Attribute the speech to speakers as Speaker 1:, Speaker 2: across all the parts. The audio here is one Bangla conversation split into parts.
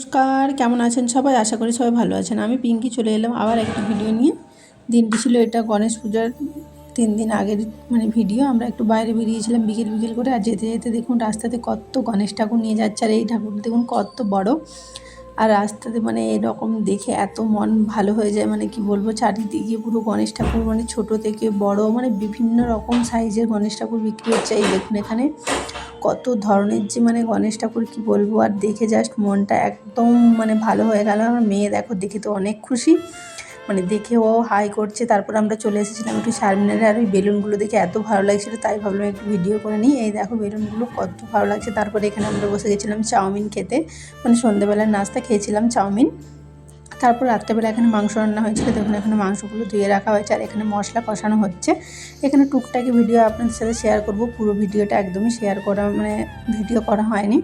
Speaker 1: নমস্কার, কেমন আছেন সবাই? আশা করি সবাই ভালো আছেন। আমি পিঙ্কি চলে এলাম আবার একটা ভিডিও নিয়ে। দিনটি ছিল এটা গণেশ পূজার তিন দিন আগের মানে ভিডিও। আমরা একটু বাইরে বেরিয়েছিলাম বিকেল বিকেল করে আর যেতে যেতে দেখুন রাস্তাতে কত গণেশ ঠাকুর নিয়ে যাচ্ছে আর এই ঠাকুর দেখুন কত বড়। আর রাস্তাতে মানে এরকম দেখে এত মন ভালো হয়ে যায় মানে কি বলব, চারিদিকে পুরো গণেশ ঠাকুর মানে ছোট থেকে বড় মানে বিভিন্ন রকম সাইজের গণেশ ঠাকুর বিক্রি হচ্ছে। এই দেখুন এখানে। কত ধরনের যে মানে গণেশ ঠাকুর কি বলব, আর দেখে জাস্ট মনটা একদম মানে ভালো হয়ে গেল। আমার মেয়ে দেখো দেখে তো অনেক খুশি। মানে দেখে ও হাই করছে। তারপর আমরা চলে এসেছিলাম একটু শারমিনারে আর ওই বেলুনগুলো দেখে এত ভালো লাগছিল। তাই ভাবলাম একটু ভিডিও করে নিই। এই দেখো বেলুনগুলো কত ভালো লাগছে। তারপরে এখানে আমরা বসে গেছিলাম চাউমিন খেতে। মানে সন্ধ্যেবেলার নাস্তা খেয়েছিলাম চাউমিন। তারপর রাত্রেবেলা এখানে মাংস রান্না হয়েছিল দেখুন এখানে মাংসগুলো ধুয়ে রাখা হয়েছে আর এখানে মশলা কষানো হচ্ছে। এখানে টুকটাকি ভিডিও আপনাদের সাথে শেয়ার করব, পুরো ভিডিওটা একদমই শেয়ার করা মানে ভিডিও করা হয়নি।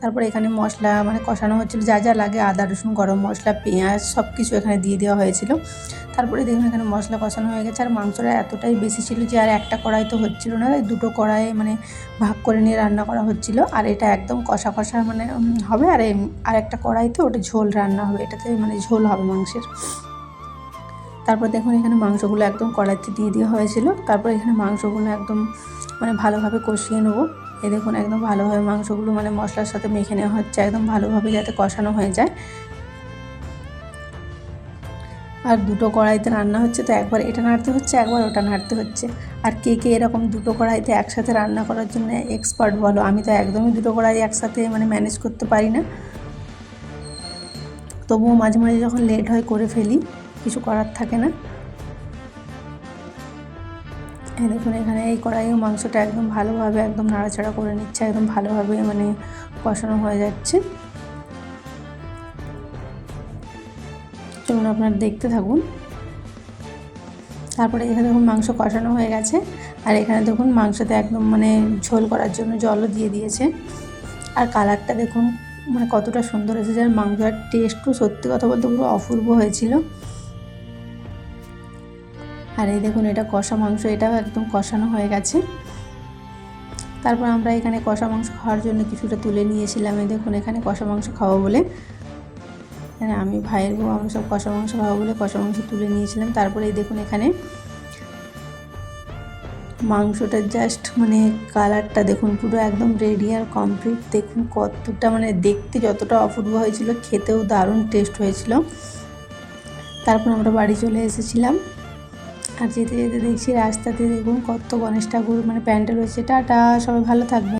Speaker 1: তারপর এখানে মশলা মানে কষানো হচ্ছিল, যা যা লাগে, আদা, রসুন, গরম মশলা, পেঁয়াজ সব কিছু এখানে দিয়ে দেওয়া হয়েছিল। তারপরে দেখুন এখানে মশলা কষানো হয়ে গেছে, আর মাংসটা এতটাই বেশি ছিল যে আর একটা কড়াই তো হচ্ছিল না দুটো কড়াই মানে ভাগ করে নিয়ে রান্না করা হচ্ছিল। আর এটা একদম কষা কষা মানে হবে, আর আর একটা কড়াইতে ওটা ঝোল রান্না হবে, এটাতে মানে ঝোল হবে মাংসের। তারপর দেখুন এখানে মাংসগুলো একদম কড়াইতে দিয়ে দেওয়া হয়েছিল, তারপর এখানে মাংসগুলো একদম মানে ভালোভাবে কষিয়ে নেব। এই দেখুন একদম ভালোভাবে মাংসগুলো মানে মশলার সাথে মেখে নেওয়া হচ্ছে, একদম ভালোভাবে যাতে কষানো হয়ে যায়। আর দুটো কড়াইতে রান্না হচ্ছে, তো একবার এটা নাড়তে হচ্ছে, একবার ওটা নাড়তে হচ্ছে। আর কে কে এরকম দুটো কড়াইতে একসাথে রান্না করার জন্য এক্সপার্ট বলো, আমি তো একদমই দুটো কড়াই একসাথে মানে ম্যানেজ করতে পারি না। তবুও মাঝে মাঝে যখন লেট হয় করে ফেলি, কিছু করার থাকে না। এই দেখুন, এখানে এই কড়াইয়ে মাংসটা একদম ভালোভাবে একদম নাড়াচাড়া করে নিচ্ছে, একদম ভালোভাবে মানে কষানো হয়ে যাচ্ছে। চলুন আপনারা দেখতে থাকুন। তারপরে এখানে দেখুন মাংস কষানো হয়ে গেছে। আর এখানে দেখুন মাংসতে একদম মানে ঝোল করার জন্য জলও দিয়ে দিয়েছে। আর কালারটা দেখুন মানে কতটা সুন্দর এসেছে। আর মাংসের টেস্টও সত্যি কথা বলতে পুরো অপূর্ব হয়েছিল। আর এই দেখুন এটা কষা মাংস, এটাও একদম কষানো হয়ে গেছে। তারপর আমরা এখানে কষা মাংস খাওয়ার জন্য কিছুটা তুলে নিয়েছিলাম। এই দেখুন এখানে কষা মাংস খাওয়া বলে। এখানে আমি ভাইয়ের বউ আমরা সব কষা মাংস খাওয়া বলে কষা মাংস তুলে নিয়েছিলাম। তারপরে এই দেখুন এখানে মাংসটা জাস্ট মানে কালারটা দেখুন, পুরো একদম রেডি আর কমপ্লিট দেখুন কতটা মানে দেখতে যতটা অপূর্ব হয়েছিল, খেতেও দারুণ টেস্ট হয়েছিল। তারপর আমরা বাড়ি চলে এসেছিলাম। আর যেতে যেতে দেখছি রাস্তাতে দেখুন কত গণেশ ঠাকুর মানে প্যান্ডেল হয়েছে। টাটা, সবাই ভালো থাকবে